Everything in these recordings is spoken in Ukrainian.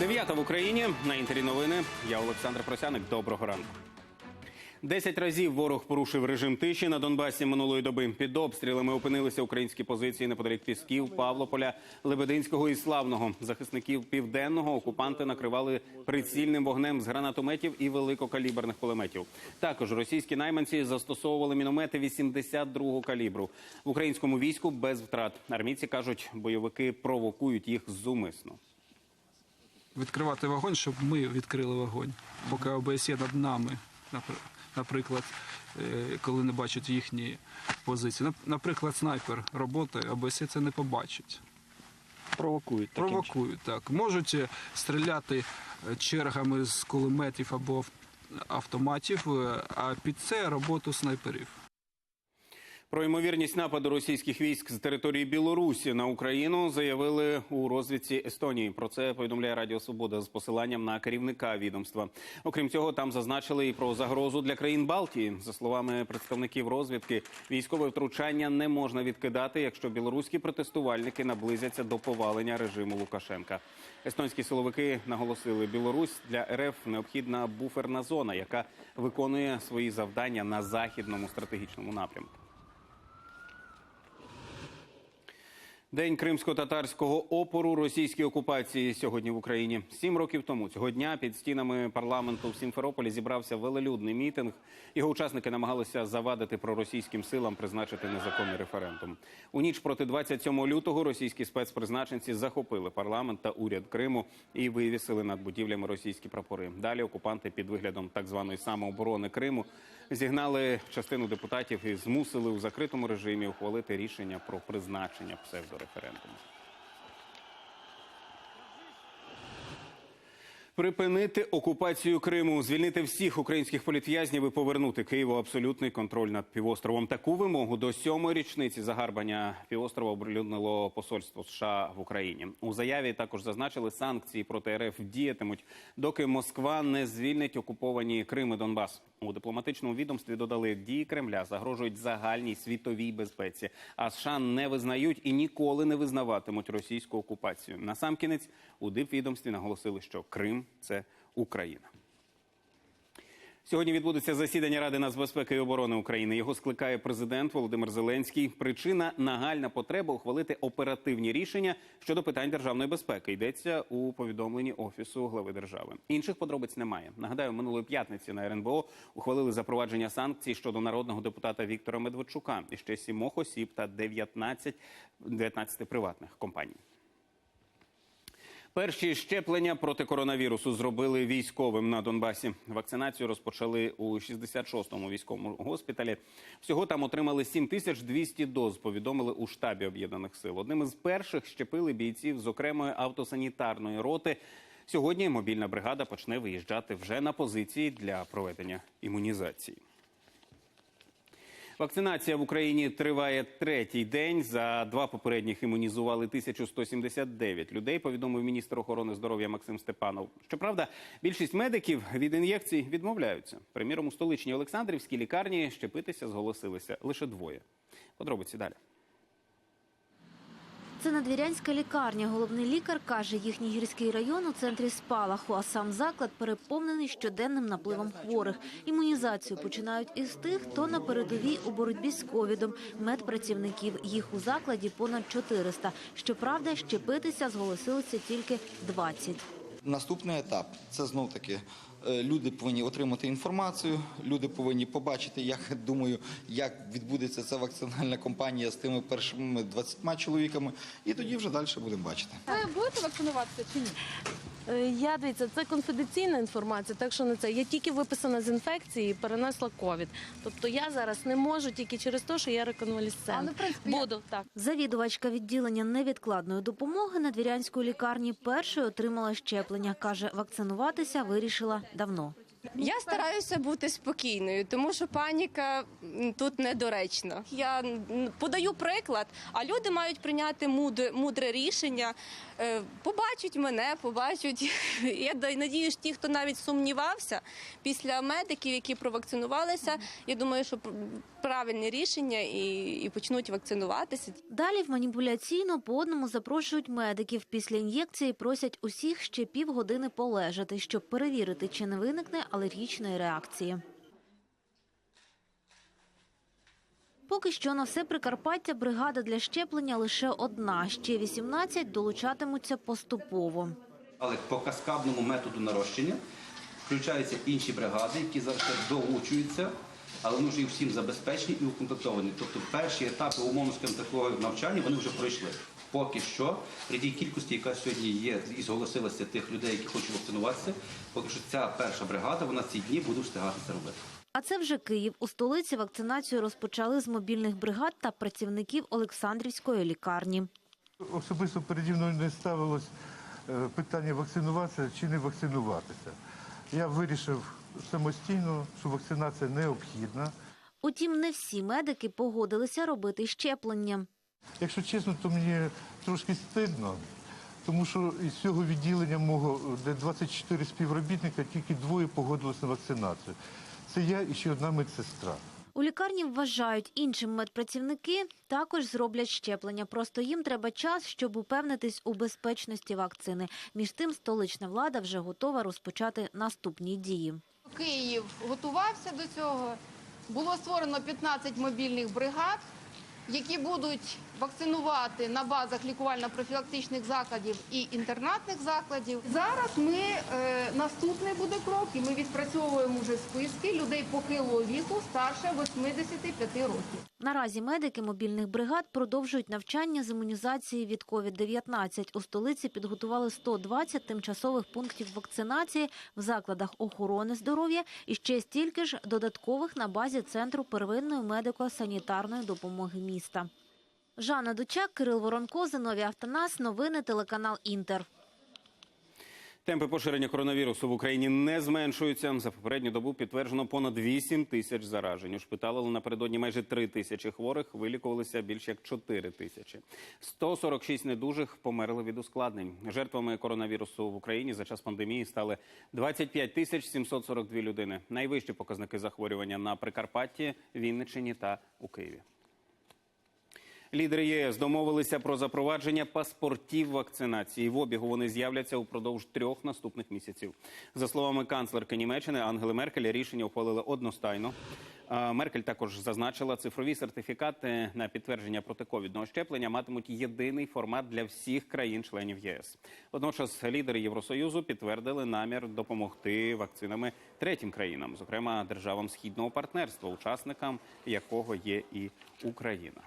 Дев'ята в Україні на інтері новини. Я Олександр Просяник. Доброго ранку. Десять разів ворог порушив режим тиші на Донбасі минулої доби. Під обстрілами опинилися українські позиції неподалік Пісків, Павлополя, Лебединського і Славного. Захисників південного окупанти накривали прицільним вогнем з гранатометів і великокаліберних кулеметів. Також російські найманці застосовували міномети 82-го калібру. В українському війську без втрат. Армійці кажуть, бойовики провокують їх зумисно. Відкривати вогонь, щоб ми відкрили вогонь. Поки ОБСЄ над нами, наприклад, е, коли не бачать їхні позиції. Наприклад, снайпер роботи, ОБСЄ це не побачить. Провокують таким. Провокують так. Можуть е, стріляти е, чергами з кулеметів або автоматів, а під це роботу снайперів. Про ймовірність нападу російських військ з території Білорусі на Україну заявили у розвідці Естонії. Про це повідомляє Радіо Свобода з посиланням на керівника відомства. Окрім цього, там зазначили і про загрозу для країн Балтії. За словами представників розвідки, військове втручання не можна відкидати, якщо білоруські протестувальники наблизяться до повалення режиму Лукашенка. Естонські силовики наголосили, Білорусь для РФ необхідна буферна зона, яка виконує свої завдання на західному стратегічному напрямку. День кримсько-татарського опору російській окупації сьогодні в Україні. Сім років тому цього дня під стінами парламенту в Сімферополі зібрався велелюдний мітинг. Його учасники намагалися завадити проросійським силам призначити незаконний референдум. У ніч проти 27 лютого російські спецпризначенці захопили парламент та уряд Криму і вивісили над будівлями російські прапори. Далі окупанти під виглядом так званої самооборони Криму зігнали частину депутатів і змусили у закритому режимі ухвалити рішення про призначення псевдореферендуму. Припинити окупацію Криму, звільнити всіх українських політв'язнів і повернути Києву абсолютний контроль над півостровом. Таку вимогу до сьомої річниці загарбання півострова оприлюднило посольство США в Україні. У заяві також зазначили, санкції проти РФ діятимуть, доки Москва не звільнить окуповані Крим і Донбас. У дипломатичному відомстві додали, дії Кремля загрожують загальній світовій безпеці. А США не визнають і ніколи не визнаватимуть російську окупацію. Насамкінець у дипвідомстві наголосили, що Крим це Україна. Сьогодні відбудеться засідання Ради нацбезпеки і оборони України. Його скликає президент Володимир Зеленський. Причина нагальна потреба ухвалити оперативні рішення щодо питань державної безпеки. Йдеться у повідомленні офісу глави держави. Інших подробиць немає. Нагадаю, минулої п'ятниці на РНБО ухвалили запровадження санкцій щодо народного депутата Віктора Медведчука і ще сімох осіб та 19, 19 приватних компаній. Перші щеплення проти коронавірусу зробили військовим на Донбасі. Вакцинацію розпочали у 66-му військовому госпіталі. Всього там отримали 7200 доз. Повідомили у штабі об'єднаних сил. Одним із перших щепили бійців з окремої автосанітарної роти. Сьогодні мобільна бригада почне виїжджати вже на позиції для проведення імунізації. Вакцинація в Україні триває третій день. За два попередніх імунізували 1179 людей. Повідомив міністр охорони здоров'я Максим Степанов. Щоправда, більшість медиків від ін'єкцій відмовляються. Приміром, у столичній Олександрівській лікарні щепитися зголосилися лише двоє. Подробиці далі. Це надвірянська лікарня. Головний лікар каже, їхній гірський район у центрі спалаху, а сам заклад переповнений щоденним напливом хворих. Імунізацію починають із тих, хто на передовій у боротьбі з ковідом. Медпрацівників їх у закладі понад 400. Щоправда, щепитися зголосилися тільки 20. Наступний етап це знов таки люди повинні отримати інформацію, люди повинні побачити, як думаю, як відбудеться ця вакцинальна кампанія з тими першими 20 чоловіками, і тоді вже далі будемо бачити. Ви будете вакцинуватися чи ні? Е, Я дивіться, це конфіденційна інформація, так що не це. Я тільки виписана з інфекції і перенесла ковід. Тобто я зараз не можу тільки через те, що я реконвалісцент. Але, в принципі? Буду так. Завідувачка відділення невідкладної допомоги Надвірянської лікарні першою отримала щеплення. Каже, вакцинуватися вирішила давно. Я стараюся бути спокійною, тому що паніка тут недоречна. Я подаю приклад, а люди мають прийняти мудре, мудре рішення. Е, Побачать мене, побачать. Я надію, надіюсь, ті, хто навіть сумнівався після медиків, які провакцинувалися. Я думаю, що п- правильне рішення і, і почнуть вакцинуватися. Далі в маніпуляційно по одному запрошують медиків. Після ін'єкції просять усіх ще півгодини полежати, щоб перевірити, чи не виникне алергічної реакції. Поки що на все Прикарпаття бригада для щеплення лише одна. Ще 18 долучатимуться поступово. Але по каскадному методу нарощення включаються інші бригади, які зараз долучуються, але вони вже і всім забезпечені і укомплектовані. Тобто перші етапи умовно скажімо, такого навчання вони вже пройшли. Поки що, при тій кількості, яка сьогодні є, і зголосилася тих людей, які хочуть вакцинуватися, поки що ця перша бригада, вона ці дні буде встигати це робити. А це вже Київ. У столиці вакцинацію розпочали з мобільних бригад та працівників Олександрівської лікарні. Особисто переді мною не ставилось е, питання вакцинуватися чи не вакцинуватися. Я вирішив самостійно, що вакцинація необхідна. Утім, не всі медики погодилися робити щеплення. Якщо чесно, то мені трошки стидно, тому що із цього відділення мого, де 24 співробітника, тільки двоє погодилися на вакцинацію. Це я і ще одна медсестра. У лікарні вважають, іншим медпрацівники також зроблять щеплення. Просто їм треба час, щоб упевнитись у безпечності вакцини. Між тим, столична влада вже готова розпочати наступні дії. Київ готувався до цього. Було створено 15 мобільних бригад, які будуть вакцинувати на базах лікувально-профілактичних закладів і інтернатних закладів. Зараз ми е, наступний буде крок, і ми відпрацьовуємо вже списки людей похилого віку старше 85 років. Наразі медики мобільних бригад продовжують навчання з імунізації від COVID-19. У столиці підготували 120 тимчасових пунктів вакцинації в закладах охорони здоров'я і ще стільки ж додаткових на базі Центру первинної медико-санітарної допомоги міста. Жанна Дучак, Кирил Воронко, Зиновій Автонас. Новини телеканал Інтер. Темпи поширення коронавірусу в Україні не зменшуються. За попередню добу підтверджено понад 8 тисяч заражень. Ушпиталили напередодні майже 3 тисячі хворих, вилікувалися більше як 4 тисячі. 146 недужих померли від ускладнень. Жертвами коронавірусу в Україні за час пандемії стали 25 тисяч 742 людини. Найвищі показники захворювання на Прикарпатті, Вінниччині та у Києві. Лідери ЄС домовилися про запровадження паспортів вакцинації. В обігу вони з'являться упродовж трьох наступних місяців. За словами канцлерки Німеччини Ангели Меркель, рішення ухвалили одностайно. Меркель також зазначила, цифрові сертифікати на підтвердження протиковідного щеплення матимуть єдиний формат для всіх країн-членів ЄС. Водночас лідери Євросоюзу підтвердили намір допомогти вакцинами третім країнам, зокрема державам східного партнерства, учасникам якого є і Україна.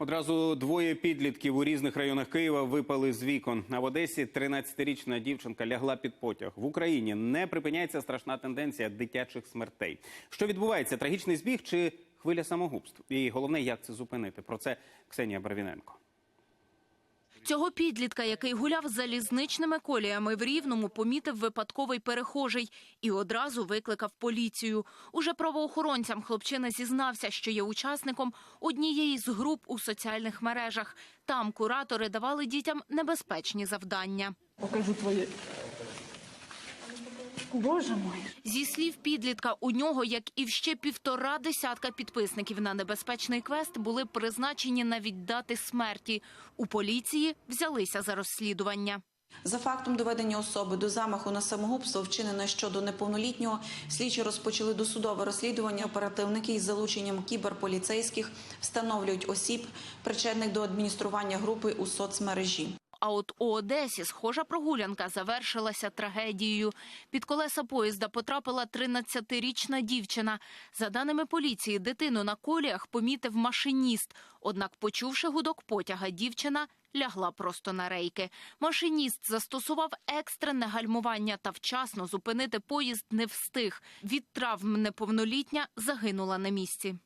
Одразу двоє підлітків у різних районах Києва випали з вікон. А в Одесі 13-річна дівчинка лягла під потяг. В Україні не припиняється страшна тенденція дитячих смертей. Що відбувається? Трагічний збіг чи хвиля самогубств? І головне, як це зупинити? Про це Ксенія Барвіненко. Цього підлітка, який гуляв залізничними коліями в Рівному, помітив випадковий перехожий і одразу викликав поліцію. Уже правоохоронцям хлопчина зізнався, що є учасником однієї з груп у соціальних мережах. Там куратори давали дітям небезпечні завдання. Покажу твоє. Боже мой. Зі слів підлітка, у нього, як і в ще півтора десятка підписників на небезпечний квест, були призначені навіть дати смерті. У поліції взялися за розслідування. За фактом доведення особи до замаху на самогубство, вчинене щодо неповнолітнього, слідчі розпочали досудове розслідування. Оперативники із залученням кіберполіцейських встановлюють осіб, причетних до адміністрування групи у соцмережі. А от у Одесі схожа прогулянка завершилася трагедією. Під колеса поїзда потрапила 13-річна дівчина. За даними поліції, дитину на коліях помітив машиніст. Однак, почувши гудок потяга, дівчина лягла просто на рейки. Машиніст застосував екстрене гальмування та вчасно зупинити поїзд не встиг. Від травм неповнолітня загинула на місці.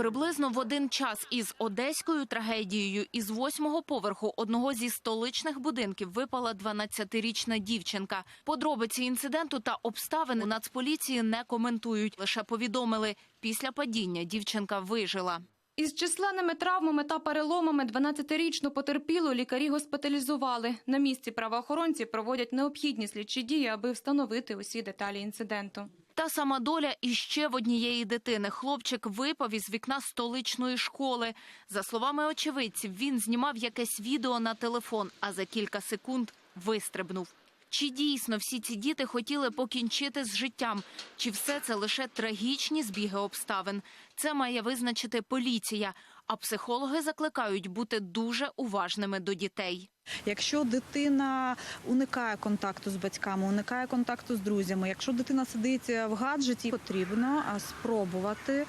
Приблизно в один час із одеською трагедією із восьмого поверху одного зі столичних будинків випала 12-річна дівчинка. Подробиці інциденту та обставини Нацполіції не коментують. Лише повідомили, після падіння дівчинка вижила. Із численними травмами та переломами 12-річну потерпілу лікарі госпіталізували. На місці правоохоронці проводять необхідні слідчі дії, аби встановити усі деталі інциденту. Та сама доля іще в однієї дитини. Хлопчик випав із вікна столичної школи. За словами очевидців, він знімав якесь відео на телефон, а за кілька секунд вистрибнув. Чи дійсно всі ці діти хотіли покінчити з життям? Чи все це лише трагічні збіги обставин? Це має визначити поліція. А психологи закликають бути дуже уважними до дітей. Якщо дитина уникає контакту з батьками, уникає контакту з друзями, якщо дитина сидить в гаджеті, потрібно спробувати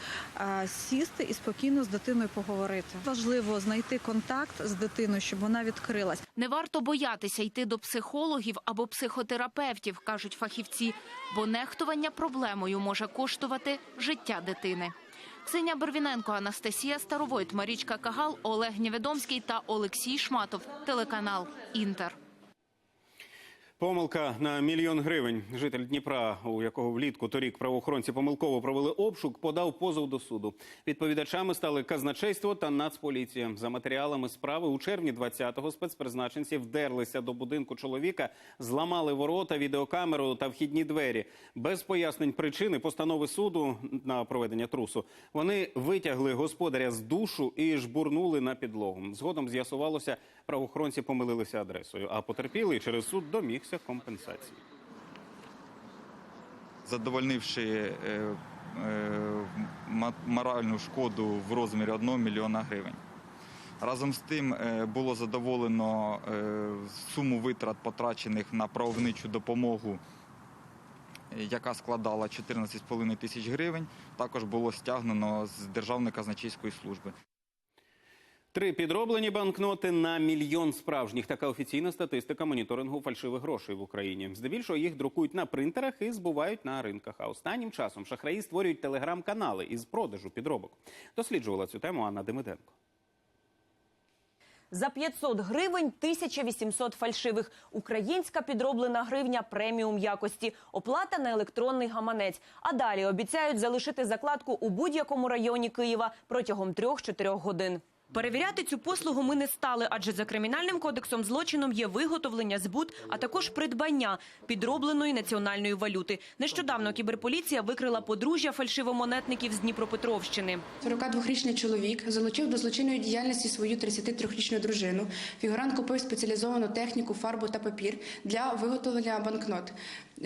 сісти і спокійно з дитиною поговорити. Важливо знайти контакт з дитиною, щоб вона відкрилась. Не варто боятися йти до психологів або психотерапевтів, кажуть фахівці, бо нехтування проблемою може коштувати життя дитини. Ксенія Барвіненко, Анастасія Старовойт, Марічка Кагал, Олег Нєведомський та Олексій Шматов. Телеканал Інтер. Помилка на мільйон гривень. Житель Дніпра, у якого влітку торік правоохоронці помилково провели обшук, подав позов до суду. Відповідачами стали казначейство та Нацполіція. За матеріалами справи у червні 20-го спецпризначенці вдерлися до будинку чоловіка, зламали ворота, відеокамеру та вхідні двері. Без пояснень причини постанови суду на проведення трусу. Вони витягли господаря з душу і жбурнули на підлогу. Згодом з'ясувалося, правоохоронці помилилися адресою, а потерпілий через суд домігся компенсації. задовольнивши е, е, моральну шкоду в розмірі 1 мільйона гривень. Разом з тим е, було задоволено е, суму витрат, потрачених на правовничу допомогу, яка складала 14,5 тисяч гривень. Також було стягнено з Державної казначейської служби. Три підроблені банкноти на мільйон справжніх. Така офіційна статистика моніторингу фальшивих грошей в Україні. Здебільшого їх друкують на принтерах і збувають на ринках. А останнім часом шахраї створюють телеграм-канали із продажу підробок. Досліджувала цю тему Анна Демиденко. За 500 гривень 1800 фальшивих. Українська підроблена гривня преміум якості. Оплата на електронний гаманець. А далі обіцяють залишити закладку у будь-якому районі Києва протягом 3-4 годин. Перевіряти цю послугу ми не стали, адже за кримінальним кодексом злочином є виготовлення, збут, а також придбання підробленої національної валюти. Нещодавно кіберполіція викрила подружжя фальшивомонетників з Дніпропетровщини. 42-річний чоловік залучив до злочинної діяльності свою 33-річну дружину. Фігурант купив спеціалізовану техніку, фарбу та папір для виготовлення банкнот.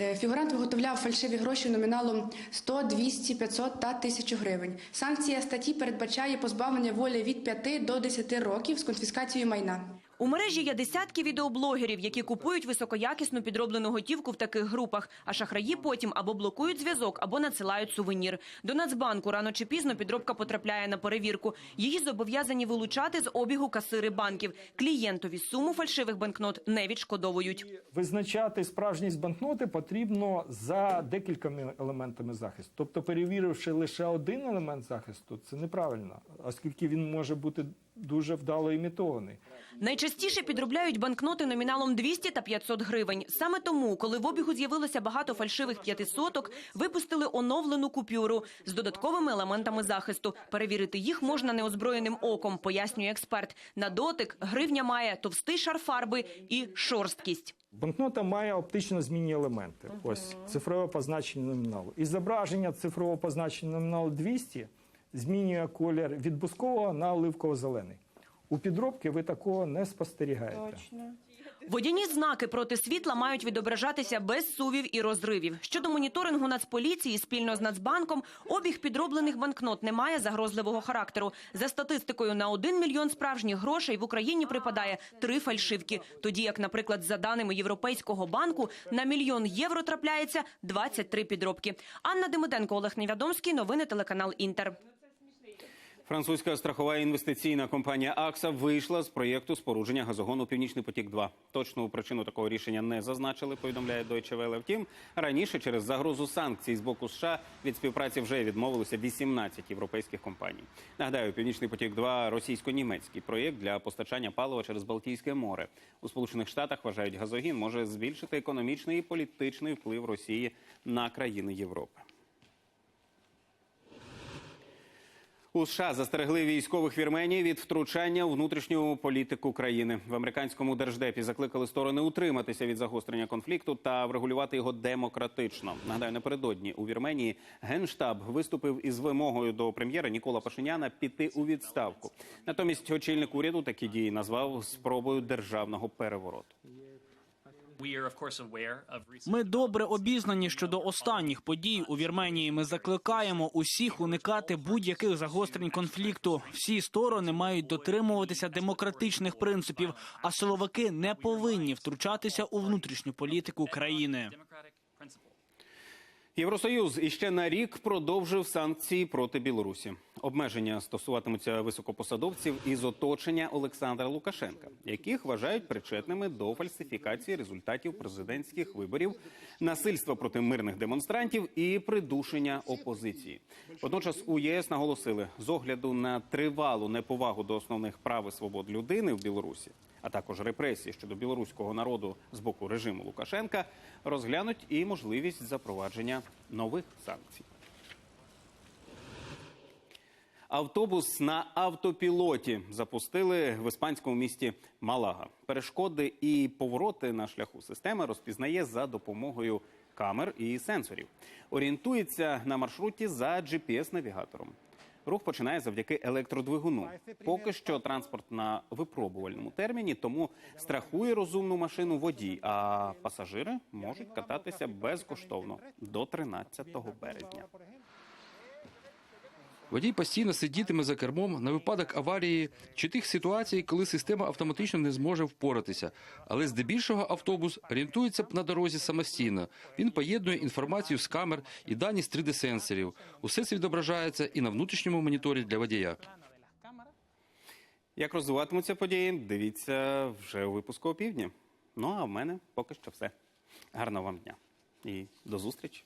Е, Фігурант виготовляв фальшиві гроші номіналом 100, 200, 500 та 1000 гривень. Санкція статті передбачає позбавлення волі від 5 до 10 років з конфіскацією майна. У мережі є десятки відеоблогерів, які купують високоякісну підроблену готівку в таких групах. А шахраї потім або блокують зв'язок, або надсилають сувенір. До Нацбанку рано чи пізно підробка потрапляє на перевірку. Її зобов'язані вилучати з обігу касири банків. Клієнтові суму фальшивих банкнот не відшкодовують. Визначати справжність банкноти потрібно за декількома елементами захисту. Тобто, перевіривши лише один елемент захисту, це неправильно, оскільки він може бути дуже вдало імітований. Найчастіше підробляють банкноти номіналом 200 та 500 гривень. Саме тому, коли в обігу з'явилося багато фальшивих п'ятисоток, випустили оновлену купюру з додатковими елементами захисту. Перевірити їх можна неозброєним оком, пояснює експерт. На дотик гривня має товстий шар фарби і шорсткість. Банкнота має оптично змінні елементи. Ось цифрове позначення номіналу. І зображення цифрового позначення номіналу 200 змінює колір від бускового на оливково-зелений. У підробки ви такого не спостерігаєте. Водяні знаки проти світла мають відображатися без сувів і розривів. Щодо моніторингу Нацполіції спільно з Нацбанком, обіг підроблених банкнот не має загрозливого характеру. За статистикою, на 1 мільйон справжніх грошей в Україні припадає три фальшивки. Тоді як, наприклад, за даними Європейського банку, на мільйон євро трапляється 23 підробки. Анна Демиденко, Олег Невядомський. Новини телеканал Інтер. Французька страхова інвестиційна компанія АКСА вийшла з проєкту спорудження газогону Північний потік 2 Точну причину такого рішення не зазначили. Повідомляє Deutsche Welle. Втім, раніше через загрозу санкцій з боку США від співпраці вже відмовилися 18 європейських компаній. Нагадаю, Північний потік 2 російсько-німецький проєкт для постачання палива через Балтійське море. У Сполучених Штатах вважають, газогін може збільшити економічний і політичний вплив Росії на країни Європи. У США застерегли військових Вірменії від втручання у внутрішню політику країни. В американському держдепі закликали сторони утриматися від загострення конфлікту та врегулювати його демократично. Нагадаю, напередодні у Вірменії генштаб виступив із вимогою до прем'єра Нікола Пашиняна піти у відставку. Натомість очільник уряду такі дії назвав спробою державного перевороту. Ми добре обізнані щодо останніх подій у Вірменії. Ми закликаємо усіх уникати будь-яких загострень конфлікту. Всі сторони мають дотримуватися демократичних принципів, а силовики не повинні втручатися у внутрішню політику країни. Євросоюз іще на рік продовжив санкції проти Білорусі. Обмеження стосуватимуться високопосадовців із оточення Олександра Лукашенка, яких вважають причетними до фальсифікації результатів президентських виборів, насильства проти мирних демонстрантів і придушення опозиції. Водночас у ЄС наголосили з огляду на тривалу неповагу до основних прав і свобод людини в Білорусі, а також репресії щодо білоруського народу з боку режиму Лукашенка, розглянуть і можливість запровадження нових санкцій. Автобус на автопілоті запустили в іспанському місті Малага. Перешкоди і повороти на шляху система розпізнає за допомогою камер і сенсорів. Орієнтується на маршруті за GPS-навігатором. Рух починає завдяки електродвигуну. Поки що транспорт на випробувальному терміні, тому страхує розумну машину водій. А пасажири можуть кататися безкоштовно до 13 березня. Водій постійно сидітиме за кермом на випадок аварії чи тих ситуацій, коли система автоматично не зможе впоратися. Але здебільшого автобус орієнтується на дорозі самостійно. Він поєднує інформацію з камер і дані з 3D-сенсорів. Усе це відображається і на внутрішньому моніторі для водія. Як розвиватимуться події, дивіться вже у випуску опівдні. Ну а в мене поки що все. Гарного вам дня і до зустрічі.